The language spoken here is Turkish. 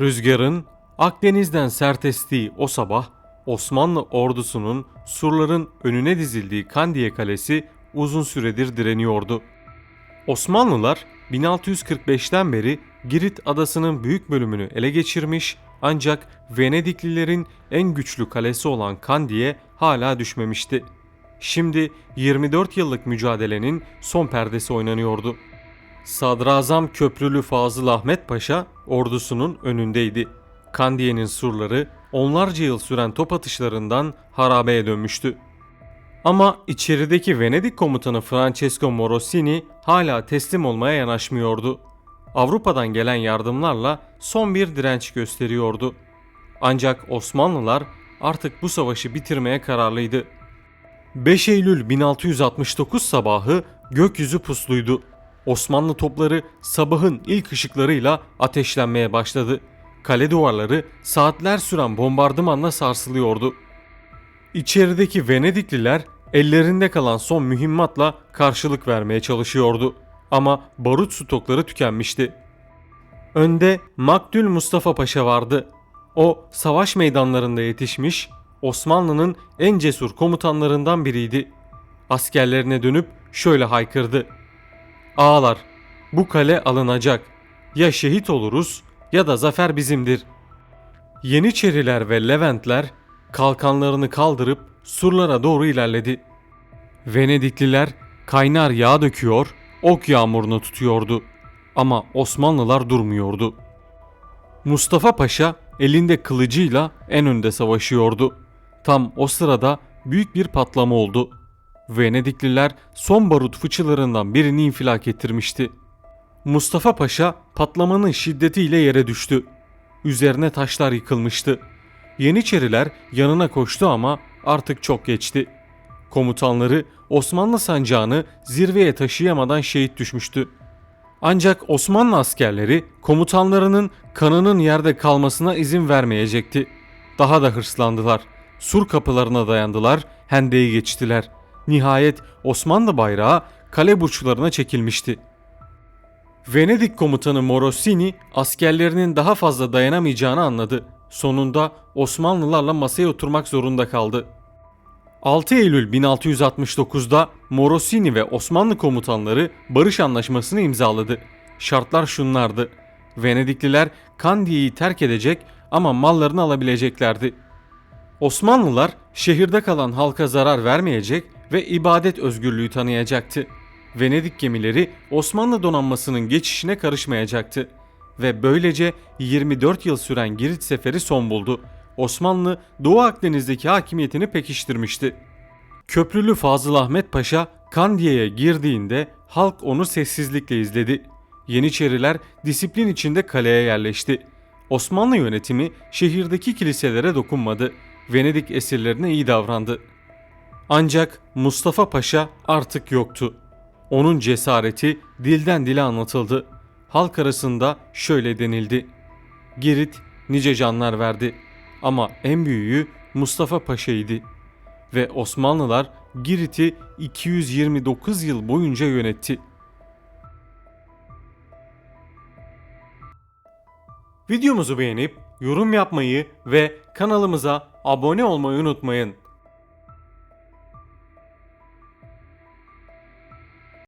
Rüzgarın Akdeniz'den sert estiği o sabah Osmanlı ordusunun surların önüne dizildiği Kandiye Kalesi uzun süredir direniyordu. Osmanlılar 1645'ten beri Girit adasının büyük bölümünü ele geçirmiş ancak Venediklilerin en güçlü kalesi olan Kandiye hala düşmemişti. Şimdi 24 yıllık mücadelenin son perdesi oynanıyordu. Sadrazam Köprülü Fazıl Ahmet Paşa ordusunun önündeydi. Kandiye'nin surları onlarca yıl süren top atışlarından harabeye dönmüştü. Ama içerideki Venedik komutanı Francesco Morosini hala teslim olmaya yanaşmıyordu. Avrupa'dan gelen yardımlarla son bir direnç gösteriyordu. Ancak Osmanlılar artık bu savaşı bitirmeye kararlıydı. 5 Eylül 1669 sabahı gökyüzü pusluydu. Osmanlı topları sabahın ilk ışıklarıyla ateşlenmeye başladı. Kale duvarları saatler süren bombardımanla sarsılıyordu. İçerideki Venedikliler ellerinde kalan son mühimmatla karşılık vermeye çalışıyordu. Ama barut stokları tükenmişti. Önde Makdül Mustafa Paşa vardı. O savaş meydanlarında yetişmiş, Osmanlı'nın en cesur komutanlarından biriydi. Askerlerine dönüp şöyle haykırdı. Ağalar, bu kale alınacak. Ya şehit oluruz ya da zafer bizimdir. Yeniçeriler ve Leventler kalkanlarını kaldırıp surlara doğru ilerledi. Venedikliler kaynar yağ döküyor, ok yağmurunu tutuyordu. Ama Osmanlılar durmuyordu. Mustafa Paşa elinde kılıcıyla en önde savaşıyordu. Tam o sırada büyük bir patlama oldu. Venedikliler son barut fıçılarından birini infilak ettirmişti. Mustafa Paşa patlamanın şiddetiyle yere düştü. Üzerine taşlar yıkılmıştı. Yeniçeriler yanına koştu ama artık çok geçti. Komutanları Osmanlı sancağını zirveye taşıyamadan şehit düşmüştü. Ancak Osmanlı askerleri komutanlarının kanının yerde kalmasına izin vermeyecekti. Daha da hırslandılar. Sur kapılarına dayandılar, hendeyi geçtiler. Nihayet Osmanlı bayrağı kale burçlarına çekilmişti. Venedik komutanı Morosini askerlerinin daha fazla dayanamayacağını anladı. Sonunda Osmanlılarla masaya oturmak zorunda kaldı. 6 Eylül 1669'da Morosini ve Osmanlı komutanları barış anlaşmasını imzaladı. Şartlar şunlardı. Venedikliler Kandiye'yi terk edecek ama mallarını alabileceklerdi. Osmanlılar şehirde kalan halka zarar vermeyecek ve ibadet özgürlüğü tanıyacaktı. Venedik gemileri Osmanlı donanmasının geçişine karışmayacaktı ve böylece 24 yıl süren Girit seferi son buldu. Osmanlı Doğu Akdeniz'deki hakimiyetini pekiştirmişti. Köprülü Fazıl Ahmet Paşa Kandiye'ye girdiğinde halk onu sessizlikle izledi. Yeniçeriler disiplin içinde kaleye yerleşti. Osmanlı yönetimi şehirdeki kiliselere dokunmadı. Venedik esirlerine iyi davrandı. Ancak Mustafa Paşa artık yoktu. Onun cesareti dilden dile anlatıldı. Halk arasında şöyle denildi. Girit nice canlar verdi ama en büyüğü Mustafa Paşa'ydı ve Osmanlılar Girit'i 229 yıl boyunca yönetti. Videomuzu beğenip yorum yapmayı ve kanalımıza abone olmayı unutmayın.